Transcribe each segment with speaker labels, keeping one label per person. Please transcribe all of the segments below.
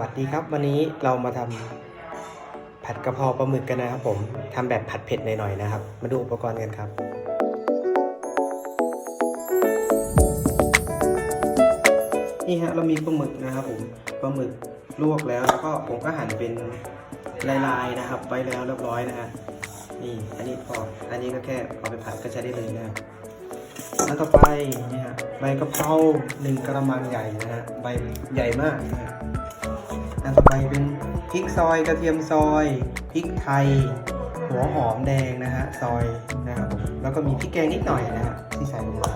Speaker 1: วัสดีครับ วันนี้เรามาทำผัดกระเพราปลาหมึกกันนะครับผมทำแบบผัดเผ็ดหน่อยๆนะครับ มาดูอุปกรณ์กันครับ นี่ฮะเรามีปลาหมึกนะครับผมปลาหมึกลวกแล้วแล้วก็ผมก็หั่นเป็นลายๆนะครับไว้แล้วเรียบร้อยนะฮะนี่อันนี้พออันนี้ก็แค่เอาไปผัดก็ใช้ได้เลยนะครับแล้วต่อไปนี่ฮะใบกะเพราหนึ่งกระมังใหญ่นะฮะใบใหญ่มากนะฮะ อันต่อไปเป็นพริกซอยกระเทียมซอยพริกไทย หัวหอมแดงนะฮะซอยนะครับผมแล้วก็มีพริกแกงนิดหน่อยนะฮะที่ใส่ลงมา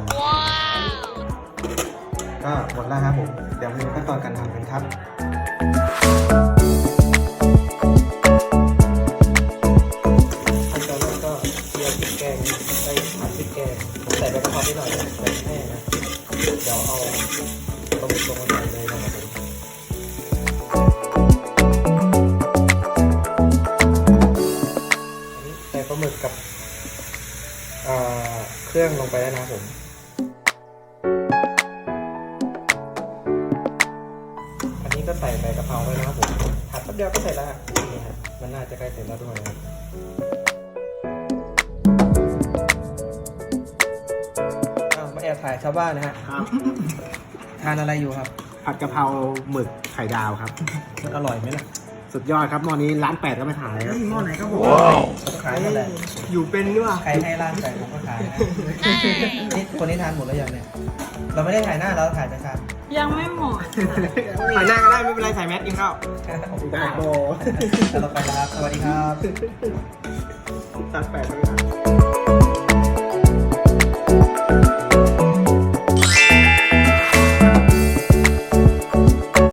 Speaker 1: ก็หมดแล้วครับผมเดี๋ยวมาดูขั้นตอนการทำกันครับขั้นตอนแรกก็เจียวพริกแกงไปผัดพริกแกงผมใส่ใบกะเพรานิดหน่อยนะใส่แห้นะเดี๋ยวเอาปลาหมึกลงมาใส่เลยนะครับ หมึกกับเอ่อเครื่องลงไปแล้วนะครับผมอันนี้ก็ใส่ใบกะเพราไว้นะครับผมผัดแป๊บเดียวก็เสร็จแล้วนี่ฮะมันน่าจะใกล้เสร็จแล้วด้วยนะครับอ้าวมาแอบถ่ายชาวบ้านนะฮะ
Speaker 2: ครับ
Speaker 1: ทานอะไรอยู่ครับ
Speaker 2: ผัดกะเพราหมึกไข่ดาวครับ
Speaker 1: มันอร่อยไหมล่ะ
Speaker 2: สุดยอดครับหม้อนี้ร้านแปดก็ไม่ขายครับ
Speaker 1: หม้อไหนครับผมก็ขายหมดแหละ
Speaker 2: อยู่เป็นหรือเปล่า
Speaker 1: ใครให้ร้านไก่ผมก็ขายนะนี่คนนี้ทานหมดแล้วยังเนี่ย เราไม่ได้ถ่ายหน้าเราถ่ายแต่ชาม
Speaker 3: ยังไม่หมด
Speaker 2: ถ่ายหน้าก็ได้ไม่เป็นไรใส่แมสกินข้าว
Speaker 1: ได้โบแล้วเราไปแล้วครับสวัสดีครับ
Speaker 2: ร้านแปดก็ไม่ขาย